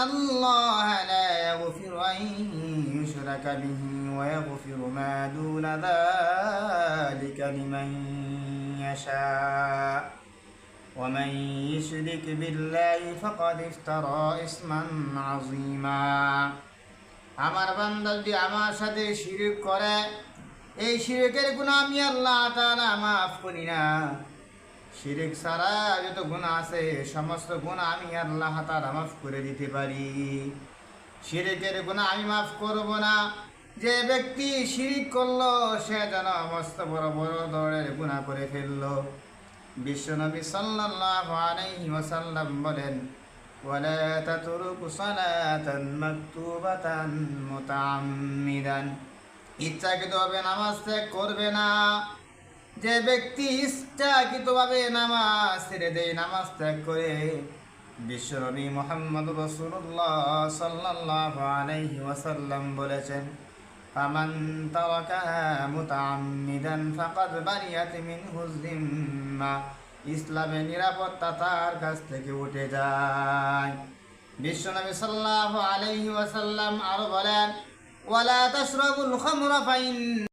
الله لا يغفر أن يشرك به ويغفر ما دون ذلك لمن يشاء ومن يشرك بالله فقد افترى اسما عظيما আমার বান্দা যদি আমার সাথে শিরিক করে এই শিরিকের গুণা আমি আল্লাহ তাআলা মাফ করি না শিরিক ছাড়া যত গুণা আছে সমস্ত গুণা আমি আল্লাহ তাআলা মাফ করে দিতে পারি শিরিকের গুণা আমি মাফ করব না যে ব্যক্তি শিরিক করলো সে যেন মস্ত বড় বড় দৌড়ের গুণা করে ফেললো বিশ্বনবী সাল্লাল্লাহু আলাইহি ওয়াসাল্লাম বলেন ولا تترك صلاة مكتوبة متعمدا ইচ্ছাকৃতভাবে নামাজ ত্যাগ করবে না যে ব্যক্তি ইচ্ছাকৃতভাবে নামাজ ছেড়ে দেয় নামাজ ত্যাগ করে বিশ্বনবী মোহাম্মদ রসুল্লাহ সাল্লাল্লাহু আলাইহি ওয়াসাল্লাম বলেছেন فمن تركها متعمدا فقد برئت منه الذمة ইসলামের নিরাপত্তা তার কাছ থেকে উঠে যায় বিশ্বনবী সাল্লাল্লাহু আলাইহি ওয়াসাল্লাম আরো বলেন ওয়ালা তাশরাবুল খামরা ফাইন